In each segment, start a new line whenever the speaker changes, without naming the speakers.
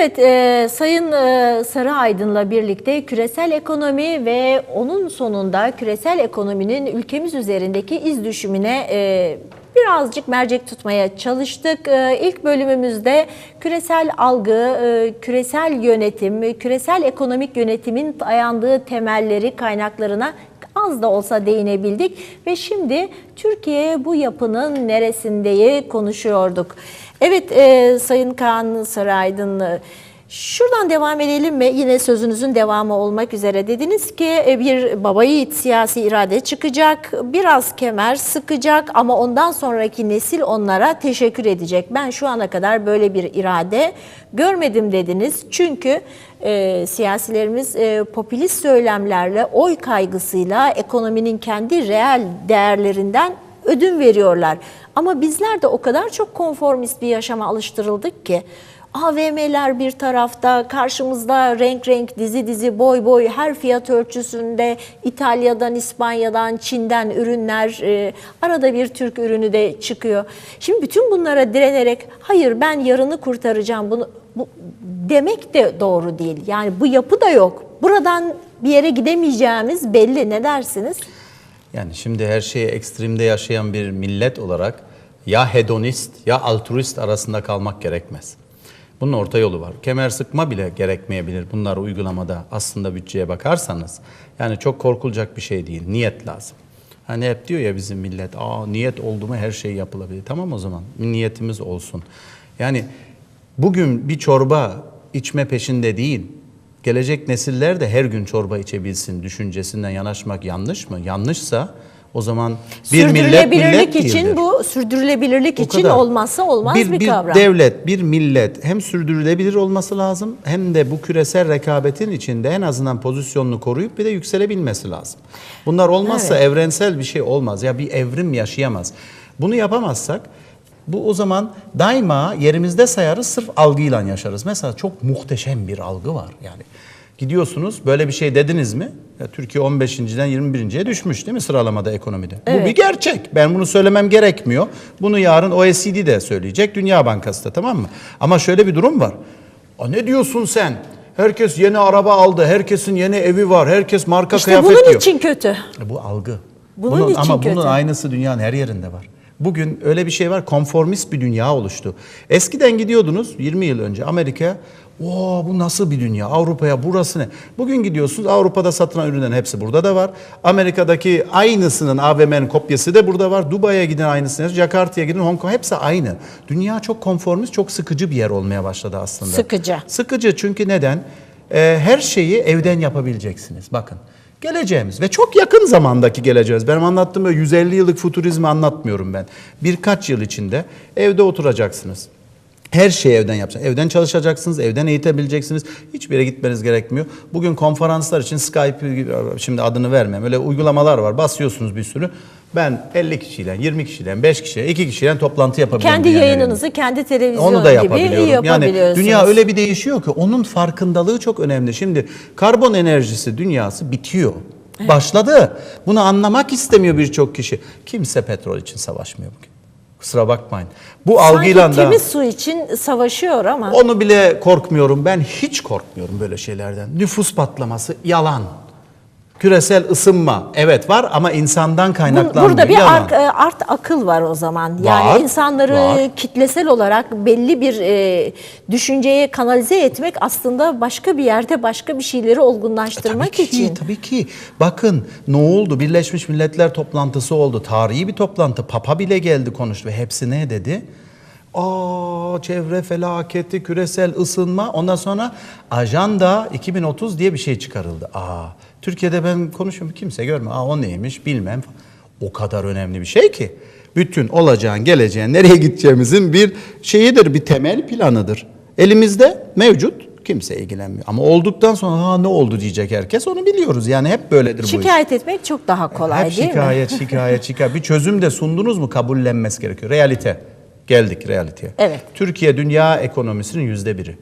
Evet, e, Sayın e, Sarı Aydın'la birlikte küresel ekonomi ve onun sonunda küresel ekonominin ülkemiz üzerindeki iz düşümüne e, birazcık mercek tutmaya çalıştık. E, ilk bölümümüzde küresel algı, e, küresel yönetim, küresel ekonomik yönetimin dayandığı temelleri, kaynaklarına az da olsa değinebildik ve şimdi Türkiye bu yapının neresindeyi konuşuyorduk. Evet e, Sayın Kaan Saraydın e, şuradan devam edelim mi? Yine sözünüzün devamı olmak üzere dediniz ki e, bir baba yiğit siyasi irade çıkacak, biraz kemer sıkacak ama ondan sonraki nesil onlara teşekkür edecek. Ben şu ana kadar böyle bir irade görmedim dediniz. Çünkü e, siyasilerimiz e, popülist söylemlerle, oy kaygısıyla ekonominin kendi reel değerlerinden ödün veriyorlar. Ama bizler de o kadar çok konformist bir yaşama alıştırıldık ki AVM'ler bir tarafta, karşımızda renk renk, dizi dizi, boy boy her fiyat ölçüsünde İtalya'dan, İspanya'dan, Çin'den ürünler, e, arada bir Türk ürünü de çıkıyor. Şimdi bütün bunlara direnerek hayır ben yarını kurtaracağım bunu bu, demek de doğru değil. Yani bu yapı da yok. Buradan bir yere gidemeyeceğimiz belli. Ne dersiniz?
Yani şimdi her şeyi ekstremde yaşayan bir millet olarak ya hedonist ya altruist arasında kalmak gerekmez. Bunun orta yolu var. Kemer sıkma bile gerekmeyebilir bunlar uygulamada aslında bütçeye bakarsanız. Yani çok korkulacak bir şey değil. Niyet lazım. Hani hep diyor ya bizim millet, aa niyet oldu mu her şey yapılabilir. Tamam o zaman niyetimiz olsun. Yani bugün bir çorba içme peşinde değil, gelecek nesiller de her gün çorba içebilsin düşüncesinden yanaşmak yanlış mı? Yanlışsa o zaman bir millet millet
için
değildir.
bu sürdürülebilirlik
O
için
kadar.
olmazsa olmaz bir,
bir, bir
kavram.
devlet, bir millet hem sürdürülebilir olması lazım hem de bu küresel rekabetin içinde en azından pozisyonunu koruyup bir de yükselebilmesi lazım. Bunlar olmazsa
Evet.
evrensel bir şey olmaz. Ya bir evrim yaşayamaz. Bunu yapamazsak bu o zaman daima yerimizde sayarız sırf algıyla yaşarız. Mesela çok muhteşem bir algı var yani. Gidiyorsunuz böyle bir şey dediniz mi? Ya Türkiye 15.den 21.ye düşmüş değil mi sıralamada ekonomide? Bu bir gerçek. Ben bunu söylemem gerekmiyor. Bunu yarın OECD de söyleyecek, Dünya Bankası da tamam mı? Ama şöyle bir durum var. Aa, ne diyorsun sen? Herkes yeni araba aldı, herkesin yeni evi var, herkes marka
işte
kıyafet
bunun
diyor.
için kötü.
E, Bu algı.
Bunun için
ama
kötü.
bunun aynısı dünyanın her yerinde var. Bugün öyle bir şey var, konformist bir dünya oluştu. Eskiden gidiyordunuz 20 yıl önce Amerika'ya. Oo bu nasıl bir dünya? Avrupa'ya burası ne? Bugün gidiyorsunuz Avrupa'da satılan ürünlerin hepsi burada da var. Amerika'daki aynısının AVM'nin kopyası da burada var. Dubai'ye giden aynısını, Jakarta'ya gidin, Hong Kong hepsi aynı. Dünya çok konformist, çok sıkıcı bir yer olmaya başladı aslında.
Sıkıcı.
Sıkıcı çünkü neden? Ee, her şeyi evden yapabileceksiniz. Bakın geleceğimiz ve çok yakın zamandaki geleceğimiz. Benim anlattığım böyle 150 yıllık futurizmi anlatmıyorum ben. Birkaç yıl içinde evde oturacaksınız. Her şeyi evden yapacaksınız. Evden çalışacaksınız, evden eğitebileceksiniz. Hiçbir yere gitmeniz gerekmiyor. Bugün konferanslar için Skype gibi, şimdi adını vermem. Öyle uygulamalar var. Basıyorsunuz bir sürü. Ben 50 kişiyle, 20 kişiyle, 5 kişiyle, 2 kişiyle toplantı yapabiliyorum.
Kendi yayınınızı kendi televizyon
onu da
gibi
yapabiliyorum. Yani
yapabiliyorsunuz.
dünya öyle bir değişiyor ki onun farkındalığı çok önemli. Şimdi karbon enerjisi dünyası bitiyor. Başladı. Bunu anlamak istemiyor birçok kişi. Kimse petrol için savaşmıyor bugün. Kusura bakmayın. Bu algıyla
Sanki
da
temiz su için savaşıyor ama.
onu bile korkmuyorum. Ben hiç korkmuyorum böyle şeylerden. Nüfus patlaması yalan. Küresel ısınma evet var ama insandan kaynaklanmıyor.
Burada bir
yalan.
art, e, art akıl var o zaman. Yani
Var,
insanları
var.
kitlesel olarak belli bir e, düşünceye kanalize etmek aslında başka bir yerde başka bir şeyleri olgunlaştırmak
Tabii ki,
için.
tabii ki. Bakın ne oldu? Birleşmiş Milletler toplantısı oldu. Tarihi bir toplantı. Papa bile geldi konuştu ve hepsi ne dedi? Aa çevre felaketi, küresel ısınma. Ondan sonra ajanda 2030 diye bir şey çıkarıldı. Aa Türkiye'de ben konuşuyorum kimse görmüyor. Aa o neymiş bilmem. O kadar önemli bir şey ki. Bütün olacağın, geleceğin, nereye gideceğimizin bir şeyidir, bir temel planıdır. Elimizde mevcut. Kimse ilgilenmiyor. Ama olduktan sonra ha ne oldu diyecek herkes onu biliyoruz. Yani hep böyledir bu iş.
Şikayet etmek çok daha kolay
Hep
değil mi?
şikayet, şikayet, şikayet. Bir çözüm de sundunuz mu kabullenmesi gerekiyor. Realite. Geldik realiteye.
Evet.
Türkiye dünya ekonomisinin yüzde biri.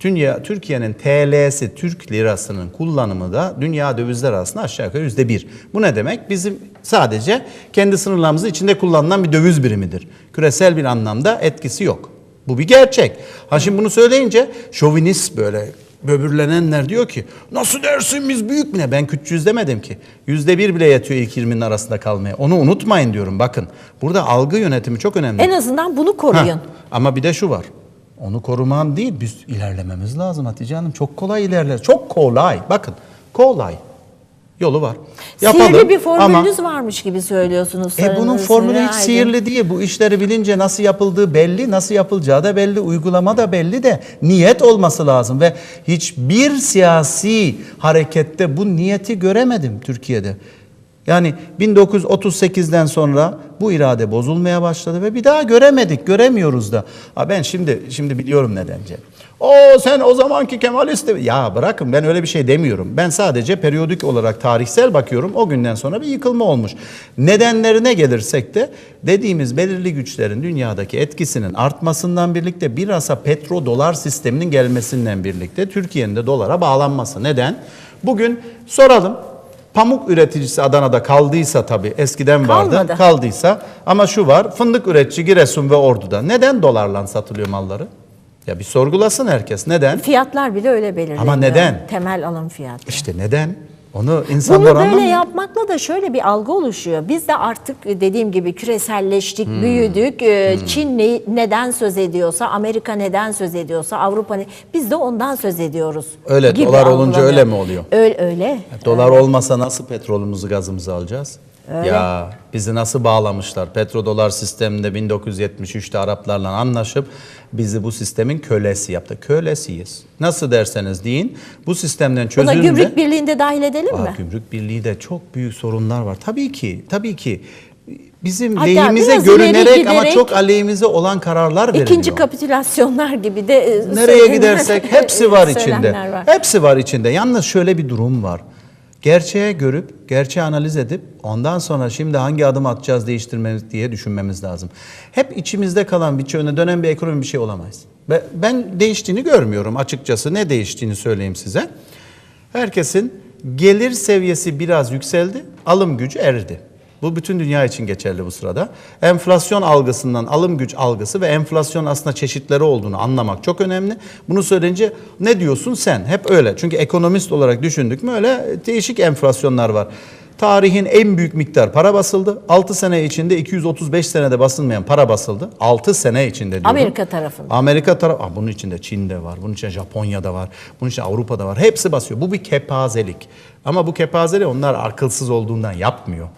Dünya, Türkiye'nin TL'si, Türk lirasının kullanımı da dünya dövizler arasında aşağı yukarı yüzde bir. Bu ne demek? Bizim sadece kendi sınırlarımızın içinde kullanılan bir döviz birimidir. Küresel bir anlamda etkisi yok. Bu bir gerçek. Ha şimdi bunu söyleyince şovinist böyle böbürlenenler diyor ki nasıl dersin biz büyük mü ne? Ben küçüğüz demedim ki. Yüzde bir bile yetiyor ilk 20'nin arasında kalmaya. Onu unutmayın diyorum bakın. Burada algı yönetimi çok önemli.
En azından bunu koruyun.
Ha, ama bir de şu var. Onu koruman değil, biz ilerlememiz lazım Hatice Hanım. Çok kolay ilerler. Çok kolay. Bakın, kolay. Yolu var.
Sihirli bir
ama-
formülünüz varmış gibi söylüyorsunuz.
e bunun formülü hiç
Aydın.
sihirli değil. Bu işleri bilince nasıl yapıldığı belli, nasıl yapılacağı da belli, uygulama da belli de niyet olması lazım. Ve hiçbir siyasi harekette bu niyeti göremedim Türkiye'de. Yani 1938'den sonra bu irade bozulmaya başladı ve bir daha göremedik, göremiyoruz da. Ha ben şimdi şimdi biliyorum nedence. O sen o zamanki Kemalist ya bırakın ben öyle bir şey demiyorum. Ben sadece periyodik olarak tarihsel bakıyorum. O günden sonra bir yıkılma olmuş. Nedenlerine gelirsek de dediğimiz belirli güçlerin dünyadaki etkisinin artmasından birlikte bilhassa petrodolar sisteminin gelmesinden birlikte Türkiye'nin de dolara bağlanması. Neden? Bugün soralım. Pamuk üreticisi Adana'da kaldıysa tabii eskiden vardı
Kalmadı.
kaldıysa ama şu var fındık üretici Giresun ve Ordu'da neden dolarla satılıyor malları? Ya bir sorgulasın herkes. Neden?
Fiyatlar bile öyle belirleniyor.
Ama neden?
Temel alım fiyatı.
İşte neden? Onu
Bunu
insanlar
böyle
anlamıyor.
yapmakla da şöyle bir algı oluşuyor. Biz de artık dediğim gibi küreselleştik,
Hmm.
büyüdük. Ee, Çin ne- neden söz ediyorsa, Amerika neden söz ediyorsa, Avrupa ne, biz de ondan söz ediyoruz.
Öyle, dolar olunca öyle mi oluyor?
Öyle öyle.
Dolar olmasa nasıl petrolümüzü gazımızı alacağız? Ya bizi nasıl bağlamışlar? Petrodolar sisteminde 1973'te Araplarla anlaşıp bizi bu sistemin kölesi yaptı. Kölesiyiz. Nasıl derseniz deyin. Bu sistemden
Buna
çözülünce...
gümrük birliğinde dahil edelim
Aa,
mi?
Gümrük Birliği de çok büyük sorunlar var. Tabii ki, tabii ki. Bizim
Hatta
lehimize görünerek ama çok aleyhimize olan kararlar veriliyor.
İkinci kapitülasyonlar gibi de e,
Nereye gidersek hepsi var içinde.
var.
Hepsi var içinde. Yalnız şöyle bir durum var. Gerçeğe görüp, gerçeği analiz edip ondan sonra şimdi hangi adım atacağız değiştirmemiz diye düşünmemiz lazım. Hep içimizde kalan bir çöne dönen bir ekonomi bir şey olamayız. Ben değiştiğini görmüyorum açıkçası. Ne değiştiğini söyleyeyim size. Herkesin gelir seviyesi biraz yükseldi, alım gücü eridi. Bu bütün dünya için geçerli bu sırada. Enflasyon algısından alım güç algısı ve enflasyon aslında çeşitleri olduğunu anlamak çok önemli. Bunu söyleyince ne diyorsun sen? Hep öyle. Çünkü ekonomist olarak düşündük mü öyle değişik enflasyonlar var. Tarihin en büyük miktar para basıldı. 6 sene içinde 235 senede basılmayan para basıldı. 6 sene içinde diyorum.
Amerika tarafında.
Amerika tarafı, Aa, bunun içinde Çin'de var, bunun içinde Japonya'da var, bunun içinde Avrupa'da var. Hepsi basıyor. Bu bir kepazelik. Ama bu kepazeliği onlar akılsız olduğundan yapmıyor.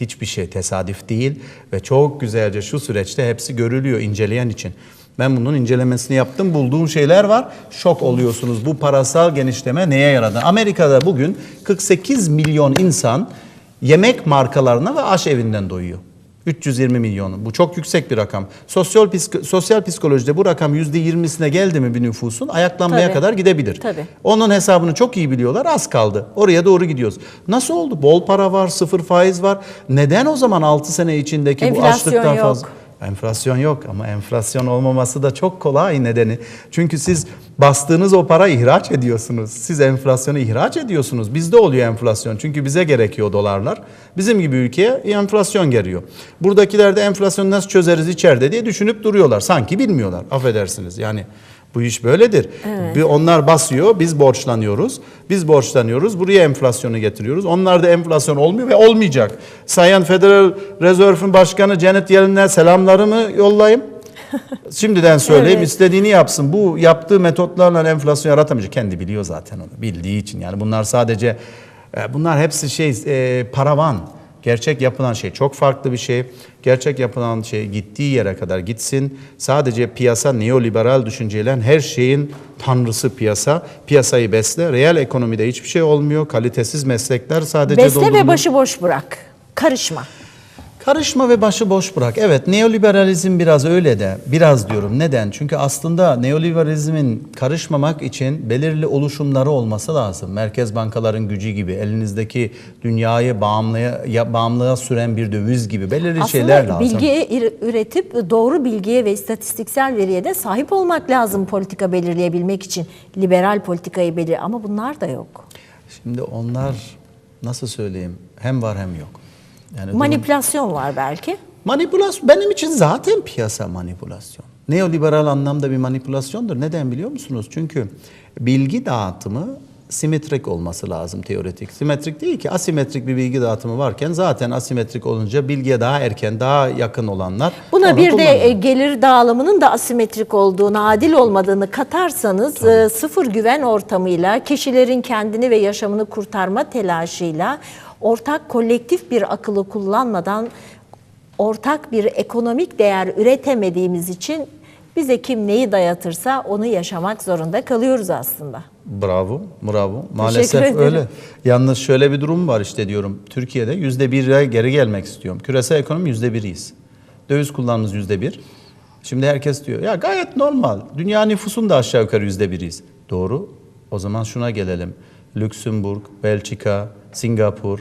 Hiçbir şey tesadüf değil ve çok güzelce şu süreçte hepsi görülüyor inceleyen için. Ben bunun incelemesini yaptım. Bulduğum şeyler var. Şok oluyorsunuz. Bu parasal genişleme neye yaradı? Amerika'da bugün 48 milyon insan yemek markalarına ve aş evinden doyuyor. 320 milyon. Bu çok yüksek bir rakam. Sosyal, psik- sosyal psikolojide bu rakam %20'sine geldi mi bir nüfusun ayaklanmaya
Tabii.
kadar gidebilir.
Tabii.
Onun hesabını çok iyi biliyorlar. Az kaldı. Oraya doğru gidiyoruz. Nasıl oldu? Bol para var, sıfır faiz var. Neden o zaman 6 sene içindeki bu
Enflasyon
açlıktan
yok.
fazla? Enflasyon yok ama enflasyon olmaması da çok kolay nedeni. Çünkü siz bastığınız o para ihraç ediyorsunuz. Siz enflasyonu ihraç ediyorsunuz. Bizde oluyor enflasyon. Çünkü bize gerekiyor dolarlar. Bizim gibi ülkeye enflasyon geliyor. Buradakiler de enflasyonu nasıl çözeriz içeride diye düşünüp duruyorlar. Sanki bilmiyorlar. Affedersiniz. Yani bu iş böyledir. Bir onlar basıyor, biz borçlanıyoruz. Biz borçlanıyoruz, buraya enflasyonu getiriyoruz. Onlar da enflasyon olmuyor ve olmayacak. Sayın Federal Reserve'ün Başkanı Janet Yellen'e selamlarımı yollayayım. Şimdiden söyleyeyim
Evet.
istediğini yapsın. Bu yaptığı metotlarla enflasyon yaratamayacak. Kendi biliyor zaten onu. Bildiği için. Yani bunlar sadece e, bunlar hepsi şey e, paravan. Gerçek yapılan şey çok farklı bir şey. Gerçek yapılan şey gittiği yere kadar gitsin. Sadece piyasa neoliberal düşünceyle her şeyin tanrısı piyasa. Piyasayı besle. Reel ekonomide hiçbir şey olmuyor. Kalitesiz meslekler sadece
Besle ve
dolduruluyor.
başıboş bırak. Karışma.
Karışma ve başı boş bırak. Evet neoliberalizm biraz öyle de. Biraz diyorum. Neden? Çünkü aslında neoliberalizmin karışmamak için belirli oluşumları olması lazım. Merkez bankaların gücü gibi, elinizdeki dünyayı bağımlıya, ya, bağımlılığa süren bir döviz gibi belirli şeyler
Aslında
lazım.
bilgiye ir- üretip doğru bilgiye ve istatistiksel veriye de sahip olmak lazım politika belirleyebilmek için. Liberal politikayı belir ama bunlar da yok.
Şimdi onlar nasıl söyleyeyim? Hem var hem yok. Yani durum-
Manipülasyon var belki.
Manipülasyon benim için zaten piyasa manipülasyon. Neoliberal anlamda bir manipülasyondur. Neden biliyor musunuz? Çünkü bilgi dağıtımı simetrik olması lazım teoretik. Simetrik değil ki asimetrik bir bilgi dağıtımı varken zaten asimetrik olunca bilgiye daha erken, daha yakın olanlar
Buna bir de
kullanıyor.
e, gelir dağılımının da asimetrik olduğunu, adil olmadığını katarsanız e, sıfır güven ortamıyla, kişilerin kendini ve yaşamını kurtarma telaşıyla, ortak kolektif bir akıllı kullanmadan ortak bir ekonomik değer üretemediğimiz için bize kim neyi dayatırsa onu yaşamak zorunda kalıyoruz aslında.
Bravo, bravo. Maalesef öyle. Yalnız şöyle bir durum var işte diyorum. Türkiye'de yüzde bire geri gelmek istiyorum. Küresel ekonomi yüzde biriyiz. Döviz kullanımımız yüzde bir. Şimdi herkes diyor ya gayet normal. Dünya nüfusun da aşağı yukarı yüzde biriyiz. Doğru. O zaman şuna gelelim. Lüksemburg, Belçika, Singapur,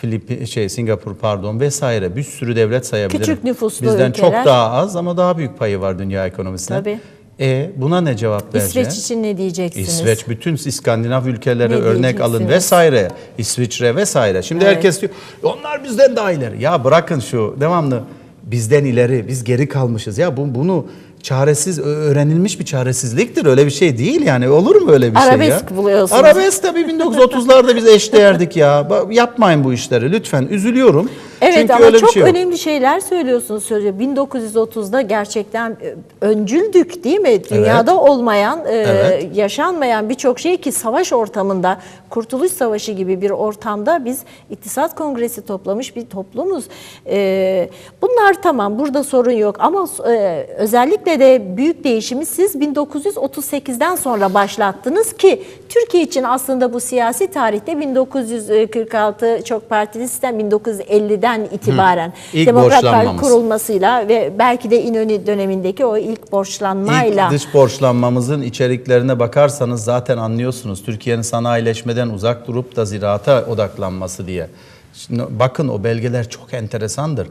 Filip şey Singapur pardon vesaire bir sürü devlet sayabilirim.
Küçük nüfuslu
Bizden
ülkeler.
çok daha az ama daha büyük payı var dünya ekonomisinde.
Tabii.
E buna ne cevap vereceğiz?
İsveç için ne diyeceksiniz?
İsveç bütün İskandinav ülkeleri
Ne
örnek alın vesaire. İsviçre vesaire. Şimdi
Evet.
herkes diyor onlar bizden daha ileri. Ya bırakın şu devamlı bizden ileri biz geri kalmışız. Ya bu bunu çaresiz öğrenilmiş bir çaresizliktir. Öyle bir şey değil yani. Olur mu öyle bir şey ya?
Arabesk buluyorsunuz.
Arabesk tabii 1930'larda biz eşdeğerdik ya. Yapmayın bu işleri lütfen. Üzülüyorum.
Evet
Çünkü
ama
öyle bir
çok
şey yok.
önemli şeyler söylüyorsunuz. Söylüyor. 1930'da gerçekten e, öncüldük değil mi? Dünyada olmayan, e,
Evet.
yaşanmayan birçok şey ki savaş ortamında, Kurtuluş Savaşı gibi bir ortamda biz İktisat Kongresi toplamış bir toplumuz. E, bunlar tamam burada sorun yok ama e, özellikle de büyük değişimi siz 1938'den sonra başlattınız ki Türkiye için aslında bu siyasi tarihte 1946 çok partili sistem 1950'den itibaren
İlk
Demokrat Parti kurulmasıyla ve belki de İnönü dönemindeki o ilk borçlanmayla
İlk dış borçlanmamızın içeriklerine bakarsanız zaten anlıyorsunuz. Türkiye'nin sanayileşmeden uzak durup da ziraata odaklanması diye. Şimdi bakın o belgeler çok enteresandır.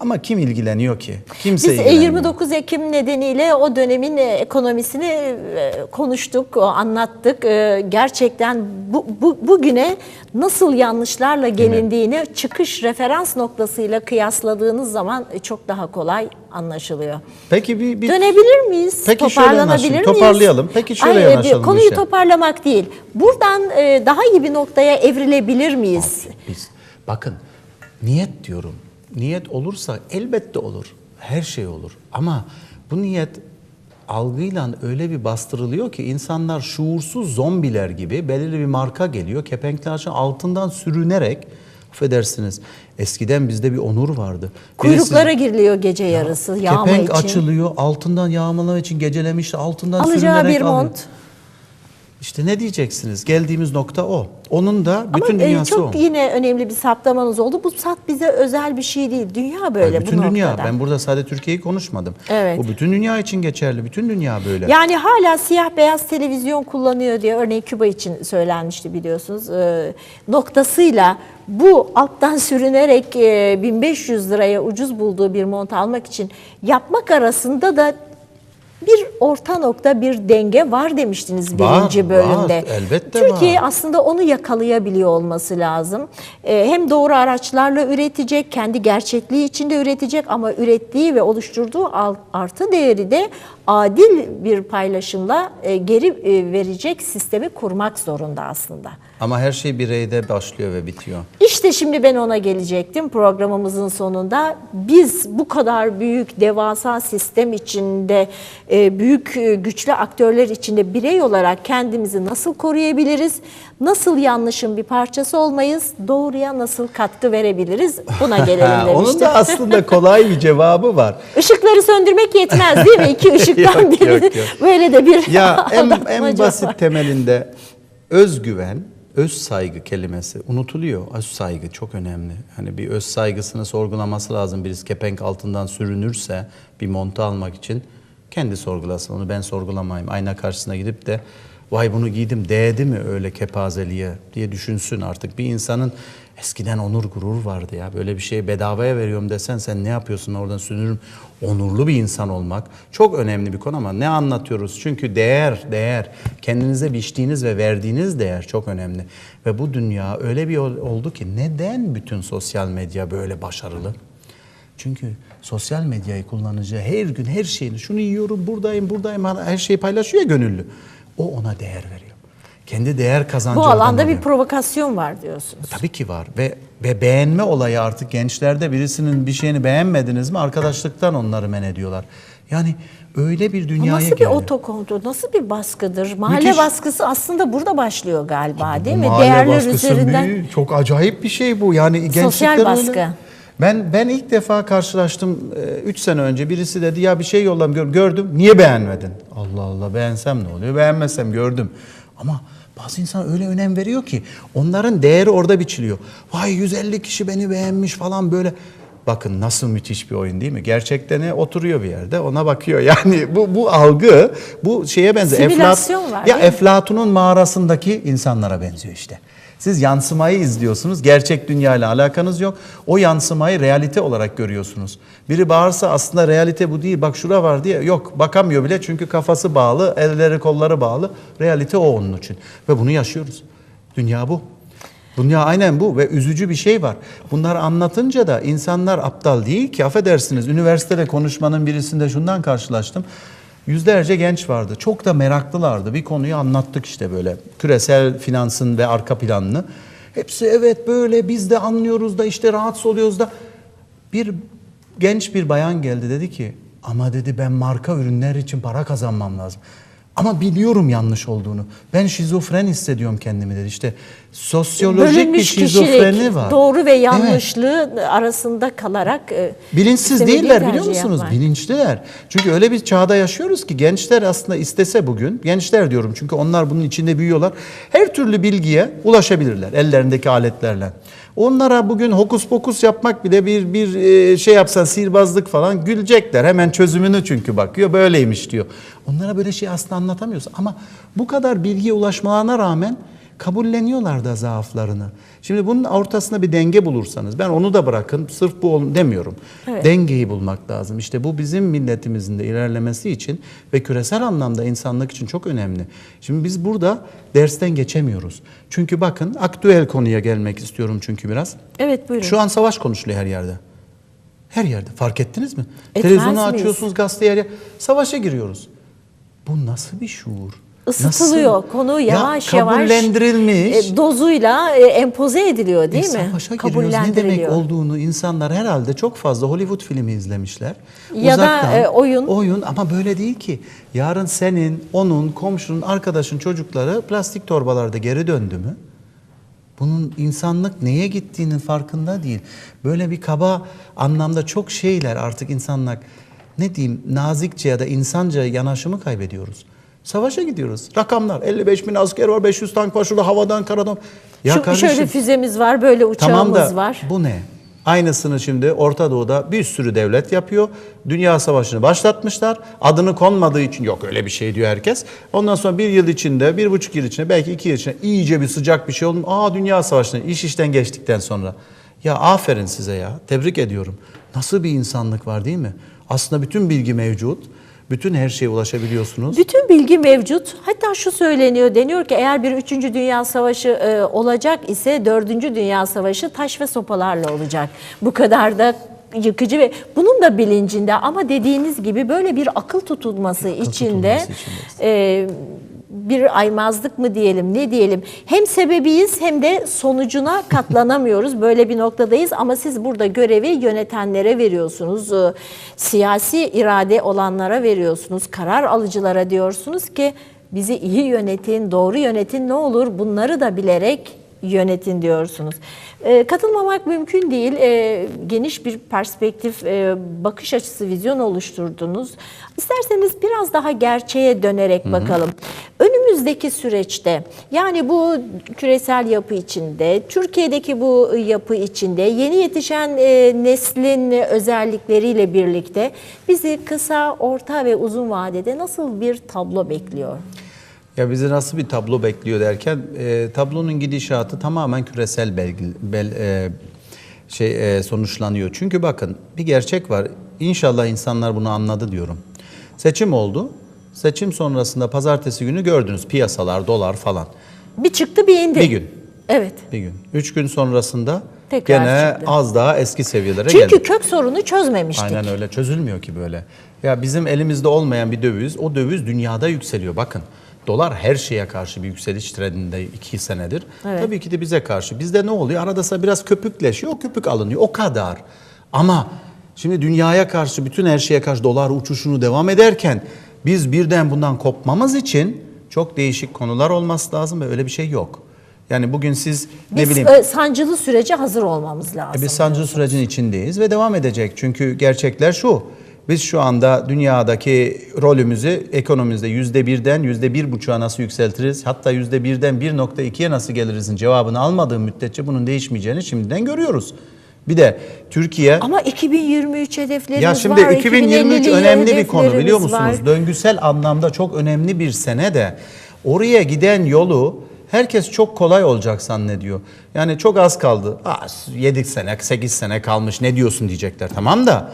Ama kim ilgileniyor ki? Kimse
Biz e,
ilgilenmiyor.
29 Ekim nedeniyle o dönemin e, ekonomisini e, konuştuk, anlattık. E, Gerçekten bu, bu, bugüne nasıl yanlışlarla gelindiğini çıkış referans noktasıyla kıyasladığınız zaman e, çok daha kolay anlaşılıyor.
Peki bir, bir
Dönebilir miyiz?
Peki
Toparlanabilir miyiz?
toparlayalım. Peki şöyle
Hayır,
yanaşalım
Konuyu
işe.
toparlamak değil. Buradan e, daha iyi bir noktaya evrilebilir miyiz?
Biz bakın niyet diyorum. Niyet olursa elbette olur. Her şey olur. Ama bu niyet algıyla öyle bir bastırılıyor ki insanlar şuursuz zombiler gibi belirli bir marka geliyor. Kepenkler aşağı altından sürünerek affedersiniz eskiden bizde bir onur vardı. Birisi-
Kuyruklara giriliyor gece yarısı yağma
Kepenk
için.
açılıyor, altından yağmalama için gecelemiş, altından
Alacağı
sürünerek
bir
alıyor.
mont.
İşte ne diyeceksiniz? Geldiğimiz nokta o. Onun da bütün
Ama e,
dünyası
çok
o.
yine önemli bir saptamanız oldu. Bu sat bize özel bir şey değil. Dünya böyle
Ay, bütün
bu
dünya.
noktada.
Ben burada sadece Türkiye'yi konuşmadım.
Evet.
Bu bütün dünya için geçerli. Bütün dünya böyle.
Yani hala siyah beyaz televizyon kullanıyor diye örneğin Küba için söylenmişti biliyorsunuz. Ee, noktasıyla bu alttan sürünerek e, 1500 liraya ucuz bulduğu bir mont almak için yapmak arasında da bir orta nokta bir denge var demiştiniz
Var,
birinci
var.
bölümde.
Elbette
Türkiye
var.
aslında onu yakalayabiliyor olması lazım. Ee, hem doğru araçlarla üretecek, kendi gerçekliği içinde üretecek ama ürettiği ve oluşturduğu artı değeri de adil bir paylaşımla e, geri e, verecek sistemi kurmak zorunda aslında.
Ama her şey bireyde başlıyor ve bitiyor.
İşte şimdi ben ona gelecektim programımızın sonunda. Biz bu kadar büyük devasa sistem içinde, e, büyük e, güçlü aktörler içinde birey olarak kendimizi nasıl koruyabiliriz? Nasıl yanlışın bir parçası olmayız? Doğruya nasıl katkı verebiliriz? Buna gelelim demiştim.
onun da aslında kolay bir cevabı var.
Işıkları söndürmek yetmez değil mi? İki ışıktan
Yok,
biri.
yok, yok.
Böyle de bir
Ya en, en basit
var.
temelinde özgüven, öz saygı kelimesi unutuluyor. Öz saygı çok önemli. Hani bir öz saygısını sorgulaması lazım. Birisi kepenk altından sürünürse bir montu almak için kendi sorgulasın. Onu ben sorgulamayayım. Ayna karşısına gidip de vay bunu giydim değdi mi öyle kepazeliğe diye düşünsün artık. Bir insanın eskiden onur gurur vardı ya. Böyle bir şeyi bedavaya veriyorum desen sen ne yapıyorsun oradan sürünürüm. Onurlu bir insan olmak çok önemli bir konu ama ne anlatıyoruz? Çünkü değer, değer. Kendinize biçtiğiniz ve verdiğiniz değer çok önemli. Ve bu dünya öyle bir ol- oldu ki neden bütün sosyal medya böyle başarılı? Çünkü sosyal medyayı kullanıcı her gün her şeyini şunu yiyorum buradayım buradayım her şeyi paylaşıyor ya gönüllü. O ona değer veriyor. Kendi değer kazancı
Bu alanda bir provokasyon var diyorsunuz.
Tabii ki var ve ve beğenme olayı artık gençlerde birisinin bir şeyini beğenmediniz mi arkadaşlıktan onları men ediyorlar. Yani öyle bir dünyaya
nasıl bir
geldi.
otokontrol, nasıl bir baskıdır? Mahalle
Müthiş.
baskısı aslında burada başlıyor galiba değil
Bu
mi?
mahalle
Değerler
baskısı
üzerinden.
büyük, çok acayip bir şey bu. Yani gençlikler
Sosyal
öyle.
baskı.
Ben ben ilk defa karşılaştım 3 sene önce birisi dedi ya bir şey yolladım gör- gördüm. Niye beğenmedin? Allah Allah beğensem ne oluyor? Beğenmezsem gördüm. Ama bazı insan öyle önem veriyor ki onların değeri orada biçiliyor. Vay 150 kişi beni beğenmiş falan böyle. Bakın nasıl müthiş bir oyun değil mi? Gerçekten ne oturuyor bir yerde ona bakıyor. Yani bu bu algı bu şeye benziyor.
Simülasyon var,
Ya? Eflatun'un mağarasındaki insanlara benziyor işte. Siz yansımayı izliyorsunuz. Gerçek dünyayla alakanız yok. O yansımayı realite olarak görüyorsunuz. Biri bağırsa aslında realite bu değil. Bak şura var diye. Yok bakamıyor bile çünkü kafası bağlı, elleri kolları bağlı. Realite o onun için. Ve bunu yaşıyoruz. Dünya bu. Dünya aynen bu ve üzücü bir şey var. Bunları anlatınca da insanlar aptal değil ki affedersiniz. Üniversitede konuşmanın birisinde şundan karşılaştım. Yüzlerce genç vardı. Çok da meraklılardı. Bir konuyu anlattık işte böyle. Küresel finansın ve arka planını. Hepsi evet böyle biz de anlıyoruz da işte rahatsız oluyoruz da. Bir genç bir bayan geldi dedi ki ama dedi ben marka ürünler için para kazanmam lazım. Ama biliyorum yanlış olduğunu. Ben şizofren hissediyorum kendimi dedi. İşte sosyolojik bir
Bölünmüş
şizofreni
kişilik,
var.
doğru ve
Evet.
yanlışlığı arasında kalarak e,
Bilinçsiz değiller biliyor musunuz?
yapmak.
Bilinçliler. Çünkü öyle bir çağda yaşıyoruz ki gençler aslında istese bugün, gençler diyorum çünkü onlar bunun içinde büyüyorlar. Her türlü bilgiye ulaşabilirler ellerindeki aletlerle. Onlara bugün hokus pokus yapmak bile bir bir e, şey yapsan sihirbazlık falan gülecekler. Hemen çözümünü çünkü bakıyor böyleymiş diyor. Onlara böyle şey aslında anlatamıyoruz ama bu kadar bilgiye ulaşmalarına rağmen kabulleniyorlar da zaaflarını. Şimdi bunun ortasında bir denge bulursanız ben onu da bırakın sırf bu ol- demiyorum.
Evet.
Dengeyi bulmak lazım. İşte bu bizim milletimizin de ilerlemesi için ve küresel anlamda insanlık için çok önemli. Şimdi biz burada dersten geçemiyoruz. Çünkü bakın aktüel konuya gelmek istiyorum çünkü biraz.
Evet buyurun.
Şu an savaş konuşuluyor her yerde. Her yerde. Fark ettiniz mi?
Etmez
Televizyonu
miyiz?
açıyorsunuz, gazeteye. Savaşa giriyoruz. Bu nasıl bir şuur?
Isıtılıyor.
Nasıl?
Konu
Ya
yavaş yavaş
kabullendirilmiş.
e, dozuyla e, empoze ediliyor değil
E,
mi?
Savaşa giriyoruz. Ne demek olduğunu insanlar herhalde çok fazla Hollywood filmi izlemişler.
Ya da, e, oyun.
Oyun ama böyle değil ki. Yarın senin, onun, komşunun, arkadaşın çocukları plastik torbalarda geri döndü mü? Bunun insanlık neye gittiğinin farkında değil. Böyle bir kaba anlamda çok şeyler artık insanlık ne diyeyim nazikçe ya da insanca yanaşımı kaybediyoruz. Savaşa gidiyoruz. Rakamlar 55 bin asker var, 500 tank var şurada havadan karadan. Ya
Şu,
kardeşim,
şöyle füzemiz var, böyle uçağımız
Tamam da
var.
bu ne? Aynısını şimdi Orta Doğu'da bir sürü devlet yapıyor. Dünya Savaşı'nı başlatmışlar. Adını konmadığı için yok öyle bir şey diyor herkes. Ondan sonra bir yıl içinde, bir buçuk yıl içinde, belki iki yıl içinde iyice bir sıcak bir şey oldu. Aa Dünya Savaşı'nı iş işten geçtikten sonra. Ya aferin size ya. Tebrik ediyorum. Nasıl bir insanlık var değil mi? Aslında bütün bilgi mevcut. Bütün her şeye ulaşabiliyorsunuz.
Bütün bilgi mevcut. Hatta şu söyleniyor, deniyor ki eğer bir 3. Dünya Savaşı e, olacak ise 4. Dünya Savaşı taş ve sopalarla olacak. Bu kadar da yıkıcı ve bunun da bilincinde ama dediğiniz gibi böyle bir akıl tutulması içinde
tutulması içindeyiz.
e, bir aymazlık mı diyelim ne diyelim? Hem sebebiyiz hem de sonucuna katlanamıyoruz. Böyle bir noktadayız ama siz burada görevi yönetenlere veriyorsunuz. Ee, siyasi irade olanlara veriyorsunuz karar alıcılara diyorsunuz ki bizi iyi yönetin doğru yönetin ne olur? Bunları da bilerek yönetin diyorsunuz. Ee, katılmamak mümkün değil. Ee, geniş bir perspektif, e, bakış açısı, vizyon oluşturdunuz. İsterseniz biraz daha gerçeğe dönerek bakalım. Önümüzdeki süreçte yani bu küresel yapı içinde, Türkiye'deki bu yapı içinde yeni yetişen e, neslin özellikleriyle birlikte bizi kısa, orta ve uzun vadede nasıl bir tablo bekliyor?
Ya bizi nasıl bir tablo bekliyor derken e, tablonun gidişatı tamamen küresel belgi, bel, e, şey e, sonuçlanıyor. Çünkü bakın bir gerçek var. İnşallah insanlar bunu anladı diyorum. Seçim oldu. Seçim sonrasında pazartesi günü gördünüz piyasalar, dolar falan.
Bir çıktı bir indi.
Bir gün.
Evet.
Bir gün. Üç gün sonrasında
Tekrar
gene
çıktı.
az daha eski seviyelere
Çünkü
geldik.
kök sorunu çözmemiştik.
Aynen öyle çözülmüyor ki böyle. Ya bizim elimizde olmayan bir döviz, o döviz dünyada yükseliyor. Bakın dolar her şeye karşı bir yükseliş trendinde iki senedir.
Evet.
Tabii ki de bize karşı. Bizde ne oluyor? Arada biraz köpükleşiyor, o köpük alınıyor. O kadar. Ama şimdi dünyaya karşı, bütün her şeye karşı dolar uçuşunu devam ederken biz birden bundan kopmamız için çok değişik konular olması lazım ve öyle bir şey yok. Yani bugün siz ne
Biz
bileyim
e, sancılı sürece hazır olmamız lazım.
e Biz sancılı sürecin içindeyiz ve devam edecek. Çünkü gerçekler şu. Biz şu anda dünyadaki rolümüzü ekonomimizde yüzde birden yüzde bir buçuğa nasıl yükseltiriz? Hatta yüzde birden 1.2'ye nasıl gelirizin cevabını almadığım müddetçe bunun değişmeyeceğini şimdiden görüyoruz. Bir de Türkiye
Ama 2023 hedeflerimiz
ya şimdi
var.
2023
2050'li
önemli bir konu biliyor musunuz?
var.
Döngüsel anlamda çok önemli bir sene de oraya giden yolu herkes çok kolay olacak zannediyor. Yani çok az kaldı. Aa, 7 sene, 8 sene kalmış ne diyorsun diyecekler. Tamam da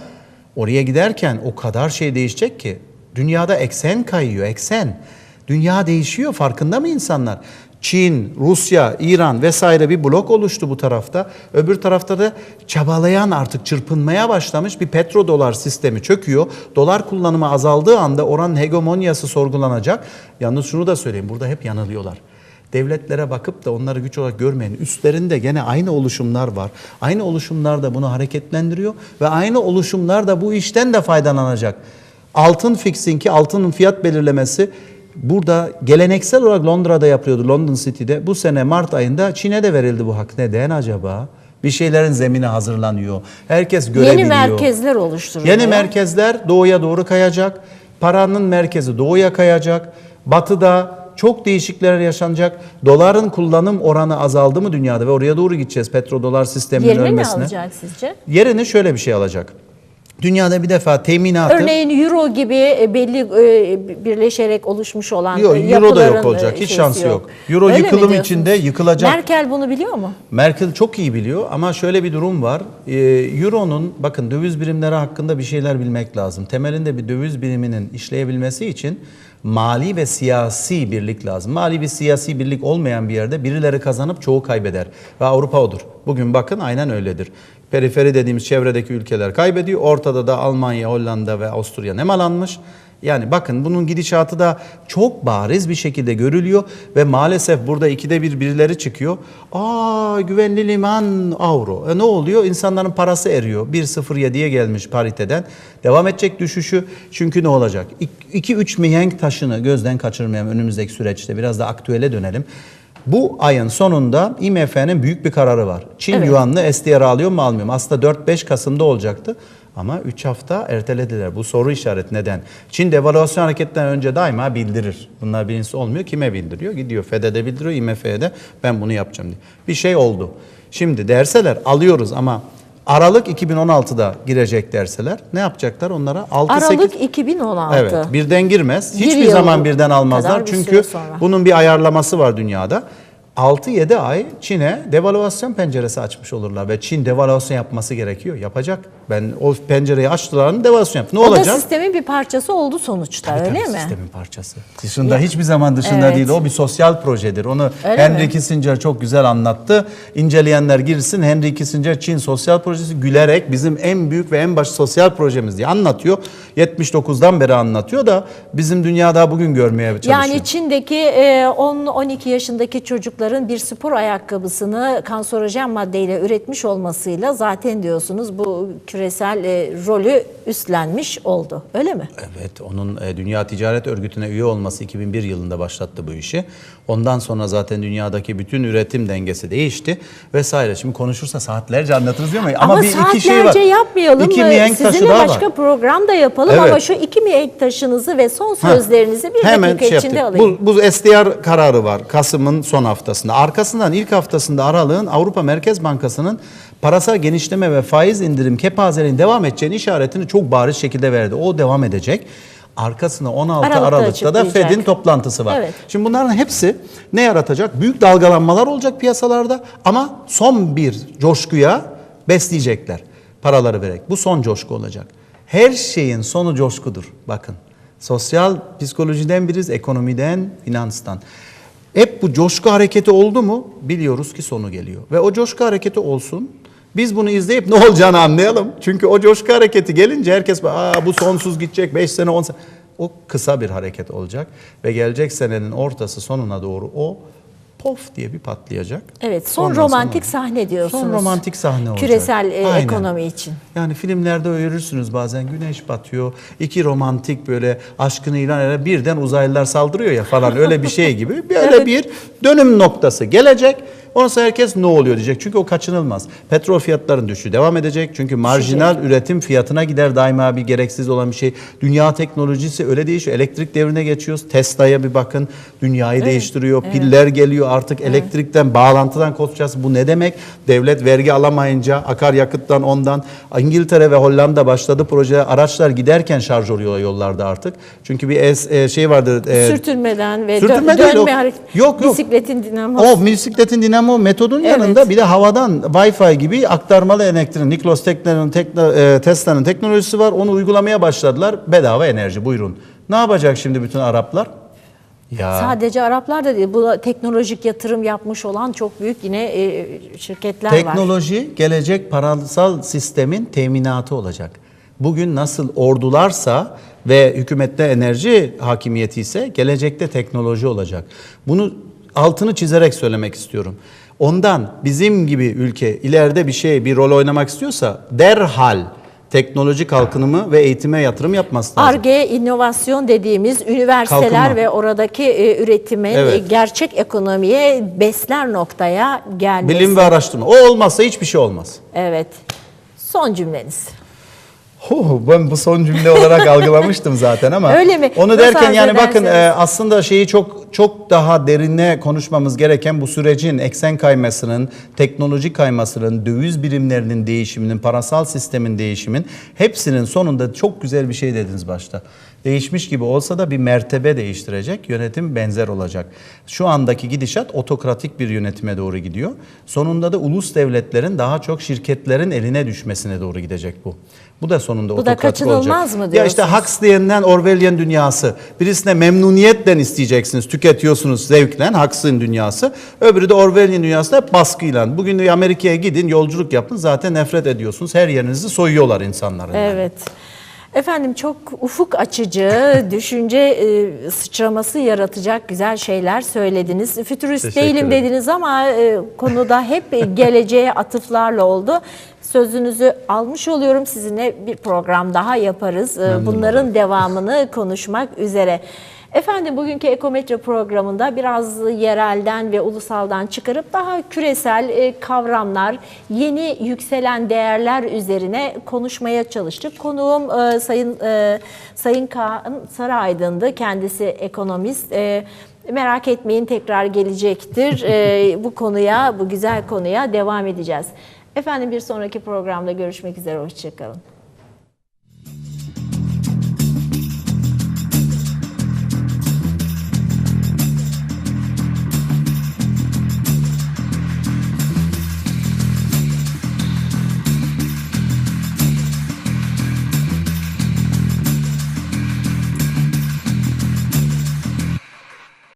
oraya giderken o kadar şey değişecek ki. Dünyada eksen kayıyor, eksen. Dünya değişiyor farkında mı insanlar? Çin, Rusya, İran vesaire bir blok oluştu bu tarafta. Öbür tarafta da çabalayan artık çırpınmaya başlamış bir petrodolar sistemi çöküyor. Dolar kullanımı azaldığı anda oranın hegemonyası sorgulanacak. Yalnız şunu da söyleyeyim burada hep yanılıyorlar. Devletlere bakıp da onları güç olarak görmeyin. Üstlerinde gene aynı oluşumlar var. Aynı oluşumlar da bunu hareketlendiriyor ve aynı oluşumlar da bu işten de faydalanacak. Altın fixing'i, altının fiyat belirlemesi burada geleneksel olarak Londra'da yapıyordu, London City'de. Bu sene Mart ayında Çin'e de verildi bu hak. Neden acaba? Bir şeylerin zemini hazırlanıyor. Herkes görebiliyor.
Yeni merkezler oluşturuluyor.
Yeni merkezler doğuya doğru kayacak. Paranın merkezi doğuya kayacak. Batıda çok değişiklikler yaşanacak. Doların kullanım oranı azaldı mı dünyada ve oraya doğru gideceğiz petrodolar sisteminin
Yerini
ölmesine.
alacak sizce?
Yerini şöyle bir şey alacak. Dünyada bir defa teminatı
Örneğin euro gibi e, belli e, birleşerek oluşmuş olan
Yok, euro da yok olacak.
e,
Hiç şansı yok. Euro
Öyle
yıkılım içinde yıkılacak.
Merkel bunu biliyor mu?
Merkel çok iyi biliyor ama şöyle bir durum var. Euro'nun bakın döviz birimleri hakkında bir şeyler bilmek lazım. Temelinde bir döviz biriminin işleyebilmesi için mali ve siyasi birlik lazım. Mali ve siyasi birlik olmayan bir yerde birileri kazanıp çoğu kaybeder. Ve Avrupa odur. Bugün bakın aynen öyledir. Periferi dediğimiz çevredeki ülkeler kaybediyor. Ortada da Almanya, Hollanda ve Avusturya nemalanmış. Yani bakın bunun gidişatı da çok bariz bir şekilde görülüyor ve maalesef burada ikide bir birileri çıkıyor. Aa güvenli liman avro. E ne oluyor? İnsanların parası eriyor. 1.07'ye gelmiş pariteden. Devam edecek düşüşü. Çünkü ne olacak? 2-3 mihenk taşını gözden kaçırmayalım önümüzdeki süreçte. Biraz da aktüele dönelim. Bu ayın sonunda IMF'nin büyük bir kararı var. Çin
Evet.
yuanını SDR alıyor mu almıyor mu? Aslında 4-5 Kasım'da olacaktı. Ama 3 hafta ertelediler. Bu soru işareti neden? Çin devalüasyon hareketten önce daima bildirir. Bunlar birincisi olmuyor. Kime bildiriyor? Gidiyor FED'e de bildiriyor, IMF'ye de ben bunu yapacağım diye. Bir şey oldu. Şimdi derseler alıyoruz ama Aralık 2016'da girecek derseler ne yapacaklar onlara? 6-8
Aralık 2016.
Evet, birden girmez.
Bir
Hiçbir zaman birden almazlar.
bir
Çünkü bunun bir ayarlaması var dünyada. 6-7 ay Çin'e devalüasyon penceresi açmış olurlar ve Çin devalüasyon yapması gerekiyor. Yapacak. Ben o pencereyi açtılarını devalüasyon yap. Ne
o da
olacak?
sistemin bir parçası oldu sonuçta
Tabii
öyle
tabii,
mi?
Sistemin parçası. Dışında hiçbir zaman dışında
Evet.
değil. O bir sosyal projedir. Onu
Öyle
Henry
mi?
Kissinger çok güzel anlattı. İnceleyenler girsin. Henry Kissinger Çin sosyal projesi gülerek bizim en büyük ve en baş sosyal projemiz diye anlatıyor. 79'dan beri anlatıyor da bizim dünyada bugün görmeye çalışıyor.
Yani Çin'deki e, 10-12 yaşındaki çocukların bir spor ayakkabısını kanserojen maddeyle üretmiş olmasıyla zaten diyorsunuz bu küresel e, rolü üstlenmiş oldu. Öyle mi?
Evet, onun e, Dünya Ticaret Örgütü'ne üye olması 2001 yılında başlattı bu işi. Ondan sonra zaten dünyadaki bütün üretim dengesi değişti vesaire. Şimdi konuşursa saatlerce anlatırız değil mi?
Ama,
bir
saatlerce
iki şey var.
yapmayalım.
İki mihenk taşı
Sizinle
daha
başka
var.
program da yapalım
Evet.
ama şu iki mihenk taşınızı ve son sözlerinizi bir
hemen
dakika
şey
içinde
yaptık.
alayım.
Bu, bu SDR kararı var Kasım'ın son haftasında. Arkasından ilk haftasında Aralık'ın Avrupa Merkez Bankası'nın parasal genişleme ve faiz indirim kepazeliğinin devam edeceğini işaretini çok bariz şekilde verdi. O devam edecek. Arkasına 16
Aralık'ta
Aralık'ta da. Fed'in toplantısı var.
Evet.
Şimdi bunların hepsi ne yaratacak? Büyük dalgalanmalar olacak piyasalarda ama son bir coşkuya besleyecekler paraları vererek. Bu son coşku olacak. Her şeyin sonu coşkudur. Bakın. Sosyal psikolojiden biriz, ekonomiden, finanstan. Hep bu coşku hareketi oldu mu biliyoruz ki sonu geliyor. Ve o coşku hareketi olsun. Biz bunu izleyip ne olacağını anlayalım. Çünkü o coşku hareketi gelince herkes Aa, bu sonsuz gidecek 5 sene 10 sene. O kısa bir hareket olacak ve gelecek senenin ortası sonuna doğru o pof diye bir patlayacak.
Evet, son
Ondan
romantik
sonra-
sahne diyorsunuz.
Son romantik sahne olacak.
Küresel e,
Aynen.
ekonomi için.
Yani filmlerde görürsünüz bazen güneş batıyor. iki romantik böyle aşkını ilan eden birden uzaylılar saldırıyor ya falan öyle bir şey gibi. Böyle bir dönüm noktası gelecek. Ondan sonra herkes ne oluyor diyecek. Çünkü o kaçınılmaz. Petrol fiyatlarının düşüşü devam edecek. Çünkü marjinal üretim fiyatına gider daima bir gereksiz olan bir şey. Dünya teknolojisi öyle değişiyor. Elektrik devrine geçiyoruz. Tesla'ya bir bakın. Dünyayı değiştiriyor. Piller geliyor artık elektrikten bağlantıdan kopacağız. Bu ne demek? Devlet vergi alamayınca akaryakıttan ondan İngiltere ve Hollanda başladı projeye. Araçlar giderken şarj oluyor yollarda artık. Çünkü bir es- e, şey vardır. e,
Sürtünmeden ve
Sürtünme
dö-
değil,
dönme
o-
hareket.
Yok, yok.
Bisikletin dinamosu.
o bisikletin dinamo metodun
Evet.
yanında bir de havadan Wi-Fi gibi aktarmalı elektriğin Niklos Tesla'nın tekno- e, Tesla'nın teknolojisi var. Onu uygulamaya başladılar. Bedava enerji buyurun. Ne yapacak şimdi bütün Araplar? Ya
Sadece Araplar da değil, bu teknolojik yatırım yapmış olan çok büyük yine e, şirketler var.
teknoloji gelecek parasal sistemin teminatı olacak. Bugün nasıl ordularsa ve hükümette enerji hakimiyeti ise gelecekte teknoloji olacak. Bunu altını çizerek söylemek istiyorum. Ondan bizim gibi ülke ileride bir şey bir rol oynamak istiyorsa derhal teknoloji kalkınımı ve eğitime yatırım yapması lazım.
Arge inovasyon dediğimiz üniversiteler
Kalkınma.
ve oradaki e, üretimin
Evet.
e, gerçek ekonomiye besler noktaya gelmesi.
Bilim ve araştırma. O olmazsa hiçbir şey olmaz.
Evet. Son cümleniz.
Huh, ben bu son cümle olarak algılamıştım zaten ama
Öyle mi?
onu
Nasıl
derken yani bakın e, aslında şeyi çok çok daha derine konuşmamız gereken bu sürecin eksen kaymasının, teknoloji kaymasının, döviz birimlerinin değişiminin, parasal sistemin değişimin hepsinin sonunda çok güzel bir şey dediniz başta. Değişmiş gibi olsa da bir mertebe değiştirecek, yönetim benzer olacak. Şu andaki gidişat otokratik bir yönetime doğru gidiyor. Sonunda da ulus devletlerin daha çok şirketlerin eline düşmesine doğru gidecek bu. Bu da sonunda
Bu da
otokratik
kaçınılmaz
olacak.
mı
Ya işte
diyorsunuz?
Huxley'den Orwellian dünyası. Birisine memnuniyetle isteyeceksiniz, tüketiyorsunuz zevkle, Huxley'in dünyası. Öbürü de Orwellian dünyası da baskıyla. Bugün Amerika'ya gidin, yolculuk yapın zaten nefret ediyorsunuz. Her yerinizi soyuyorlar insanların. yani.
Efendim çok ufuk açıcı, düşünce e, sıçraması yaratacak güzel şeyler söylediniz. Fütürist
Teşekkür
değilim
ederim.
dediniz ama e, konuda hep geleceğe atıflarla oldu. Sözünüzü almış oluyorum. Sizinle bir program daha yaparız. E, Bunların devamını konuşmak üzere. Efendim bugünkü Ekometre programında biraz yerelden ve ulusaldan çıkarıp daha küresel e, kavramlar, yeni yükselen değerler üzerine konuşmaya çalıştık. Konuğum e, Sayın e, Sayın Kaan Saraydın'dı. Kendisi ekonomist. Merak etmeyin tekrar gelecektir. Bu konuya, bu güzel konuya devam edeceğiz. Efendim bir sonraki programda görüşmek üzere. Hoşçakalın.